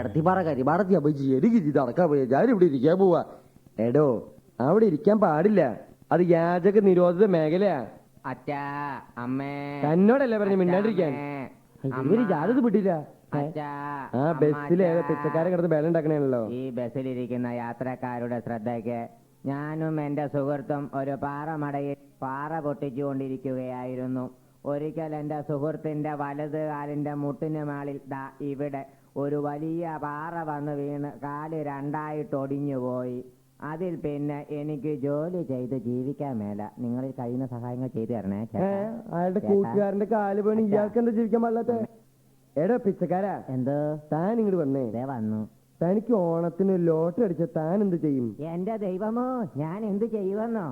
അടുത്തിപ്പാറ കരിപാടത്തി അപ്പൊ എനിക്ക് ഇത് നടക്കാൻ പോയ ഞാൻ ഇവിടെ ഇരിക്കാൻ പോവാ. എടോ അവിടെ ഇരിക്കാൻ പാടില്ല. അത് യാചക നിരോധിത മേഖലയാ. അച്ഛാ അമ്മേ. തന്നോടല്ലേ പറഞ്ഞു മിണ്ടാണ്ടിരിക്കാൻ? ഇവർ ജാതത് വിട്ടില്ല ആ ബസ്സിലെ. പിച്ചക്കാരെ കിടന്ന് ബേല ഉണ്ടാക്കണല്ലോ ഈ ബസ്സിലിരിക്കുന്ന യാത്രക്കാരുടെ ശ്രദ്ധയ്ക്ക് ഞാനും എന്റെ സുഹൃത്തും ഒരു പാറമടയിൽ പാറ പൊട്ടിച്ചുകൊണ്ടിരിക്കുകയായിരുന്നു. ഒരിക്കൽ എന്റെ സുഹൃത്തിന്റെ വലത് കാലിന്റെ മുട്ടിന് മാളിൽ ദാ ഇവിടെ ഒരു വലിയ പാറ വന്ന് വീണ് കാൽ രണ്ടായിട്ട് ഒടിഞ്ഞുപോയി അതിൽ പിന്നെ എനിക്ക് ജോലി ചെയ്ത് ജീവിക്കാൻ മേല. നിങ്ങൾ കഴിയുന്ന സഹായങ്ങൾ ചെയ്തു തരണേ. അയാളുടെ. കൂട്ടുകാരന്റെ കാൽ പണി ഇയാൾക്ക് എന്താ ജീവിക്കാൻ പാടില്ലാത്ത? എടാ പിച്ചക്കാരാ. എന്തോ? താൻ ഇങ്ങോട്ട് വന്നേ. ദേ വന്നു. തനിക്ക് ഓണത്തിന് ലോട്ടറി അടിച്ച താൻ എന്ത് ചെയ്യും? എന്റെ ദൈവമോ ഞാൻ എന്ത് ചെയ്യുമെന്നോ?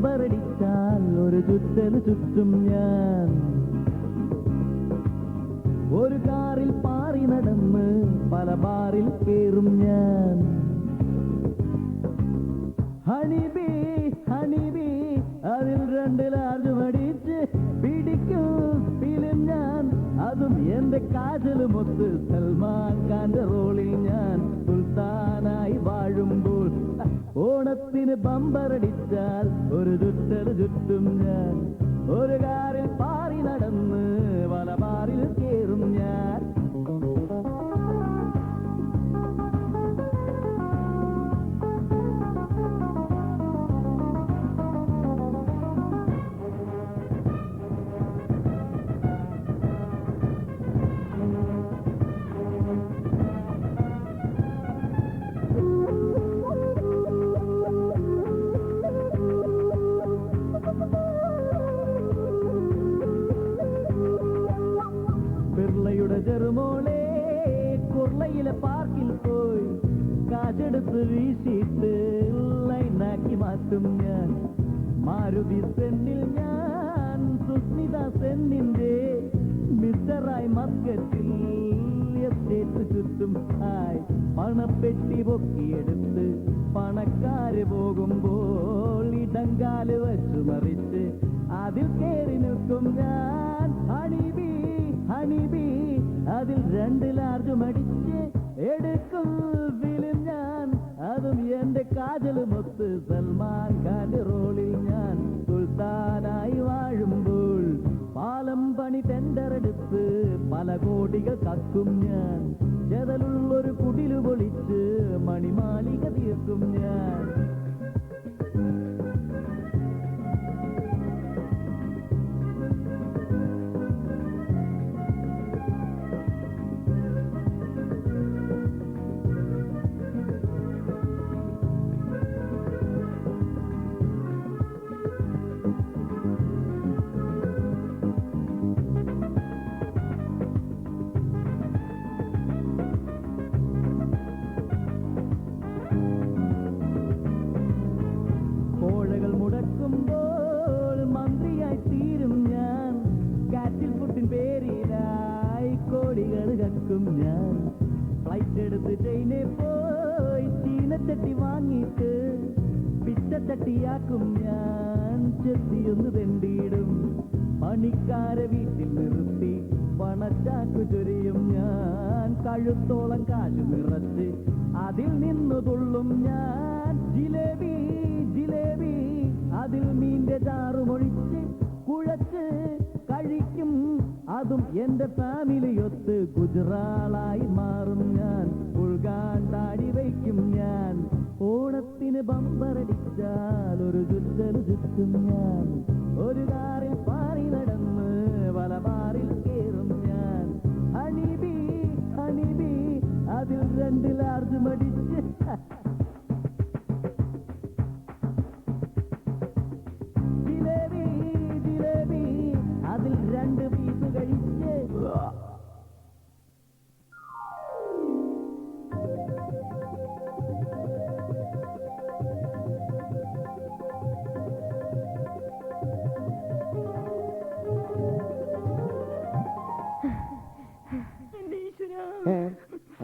ബമ്പറടിച്ചാൽ ഒരു ചുറ്റന് ചുറ്റും ഞാൻ. ഒരു കാറിൽ പാറി നടന്ന് പല ബാറിൽ കേറും ഞാൻ. ഹണിബി ഹണിബി അതിൽ രണ്ട് ലാർജ് മടിച്ച് പിടിക്കും ഞാൻ. അതും എന്റെ കാജലുമൊത്ത് സൽമാൻ ഖാന്റെ റോളിൽ ഞാൻ. ഓണത്തിന് ബമ്പറടിച്ചാൽ ഒരു ചുറ്റൽ ചുറ്റും ഞാൻ ഒരു കാറിൽ ചെറുമോളെ കുർളയിലെ പാർക്കിൽ പോയി കാശെടുത്ത് വീശിട്ട് ലൈനാക്കി മാറ്റും ഞാൻ. മാരുതി സെന്നിൽ ഞാൻ സുസ്മിത സെന്നിന്റെ മിസ്റ്ററായി മസ്കറ്റിൽ എസ്റ്റേറ്റ് ചുറ്റും ആയി. പണപ്പെട്ടി പൊക്കിയെടുത്ത് പണക്കാര് പോകുമ്പോൾ ഇടങ്കാൽ വച്ചു മറിച്ച് അതിൽ കയറി നിൽക്കും ഞാൻ. ഹണിബി ഹണിബി അതിൽ രണ്ട് ലാർജ് മടിച്ച് എടുക്കും ഫിലിം ഞാൻ. അതും എന്റെ കാജലുമൊത്ത് സൽമാൻ ഖാന്റെ റോളിൽ ഞാൻ. സുൽത്താനായി വാഴുമ്പോൾ പാലം പണി ടെൻഡറെടുത്ത് പല കോടികൾ കക്കും ഞാൻ. ചെതലുള്ളൊരു കുടിലു പൊളിച്ച് മണിമാലിക തീർക്കും ഞാൻ. നടക്കും ഞാൻ. ഫ്ലൈറ്റ് എടുത്ത് ട്രെയിനിൽ പോയി ചീനച്ചട്ടി വാങ്ങിയിട്ട് പിച്ചച്ചട്ടിയാക്കും ഞാൻ. ചെത്തിയൊന്ന് തെണ്ടിയിടും. പണിക്കാരെ വീട്ടിൽ നിർത്തി പണച്ചാക്കു ചൊരിയും ഞാൻ. കഴുത്തോളം കാശു നിറച്ച് അതിൽ നിന്നു തുള്ളും ഞാൻ. ജിലേബി ജിലേബി അതിൽ മീന്റെ ചാറുമൊഴിച്ച് കുഴച്ച് അതും എന്റെ ഫാമിലിയൊത്ത് ഗുജറാളായി മാറും ഞാൻ. ഉൾകാണ്ടാടി വയ്ക്കും ഞാൻ. ഓണത്തിന് ബമ്പറടിച്ചാൽ ഒരു ചുറ്റൽ ചുറ്റും ഞാൻ. ഒരു കാറിൽ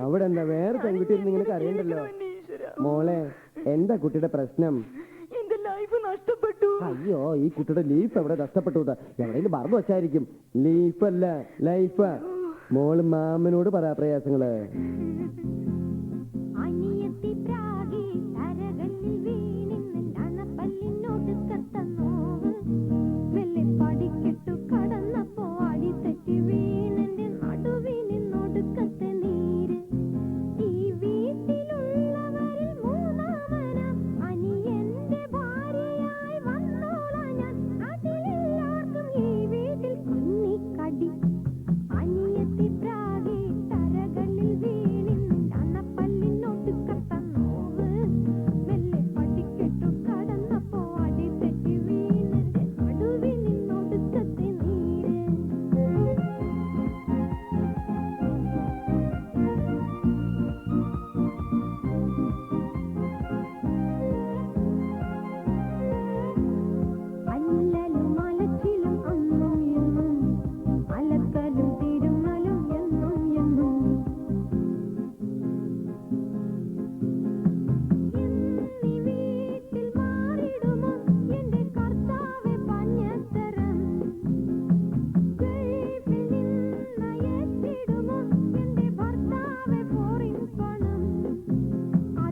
അവിടെ എന്താ വേറെ പെൺകുട്ടി ഇങ്ങനെ അറിയണ്ടല്ലോ മോളെ എന്താ കുട്ടിയുടെ പ്രശ്നം? ലൈഫ് അയ്യോ ഈ കുട്ടിയുടെ ലീഫ് എവിടെ നഷ്ടപ്പെട്ടു എവിടെയെങ്കിലും പറഞ്ഞു വച്ചായിരിക്കും. ലീഫല്ല ലൈഫ് മോൾ മാമനോട് പറയാ പ്രയാസങ്ങൾ.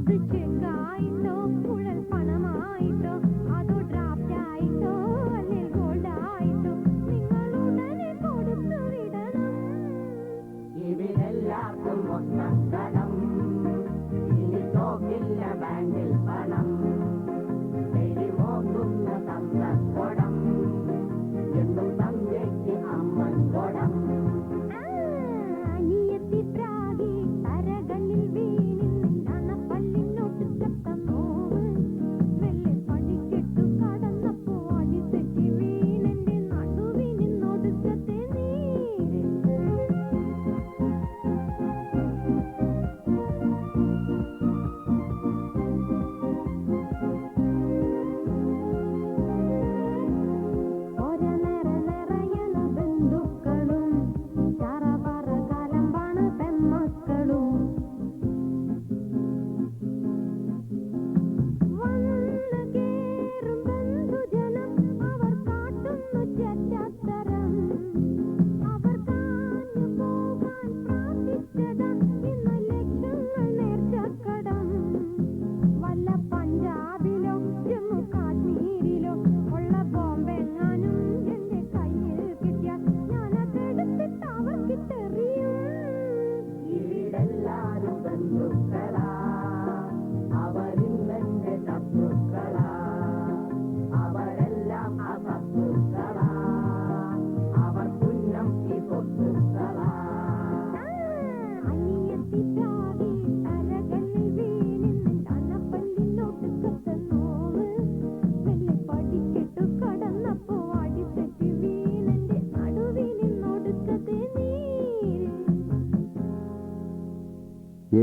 двадцать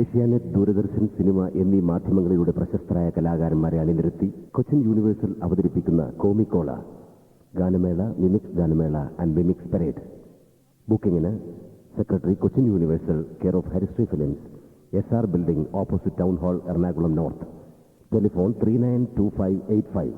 ഏഷ്യാനെറ്റ് ദൂരദർശൻ സിനിമ എന്നീ മാധ്യമങ്ങളിലൂടെ പ്രശസ്തരായ കലാകാരന്മാരെ അണിനിരത്തി കൊച്ചിൻ യൂണിവേഴ്സൽ അവതരിപ്പിക്കുന്ന കോമിക്കോള ഗാനമേള മിമിക്സ് ഗാനമേള and mimics parade. ബുക്കിംഗിന് secretary Cochin universal care of Harisree films S R building opposite town hall Ernakulam north. Telephone three nine two five eight five.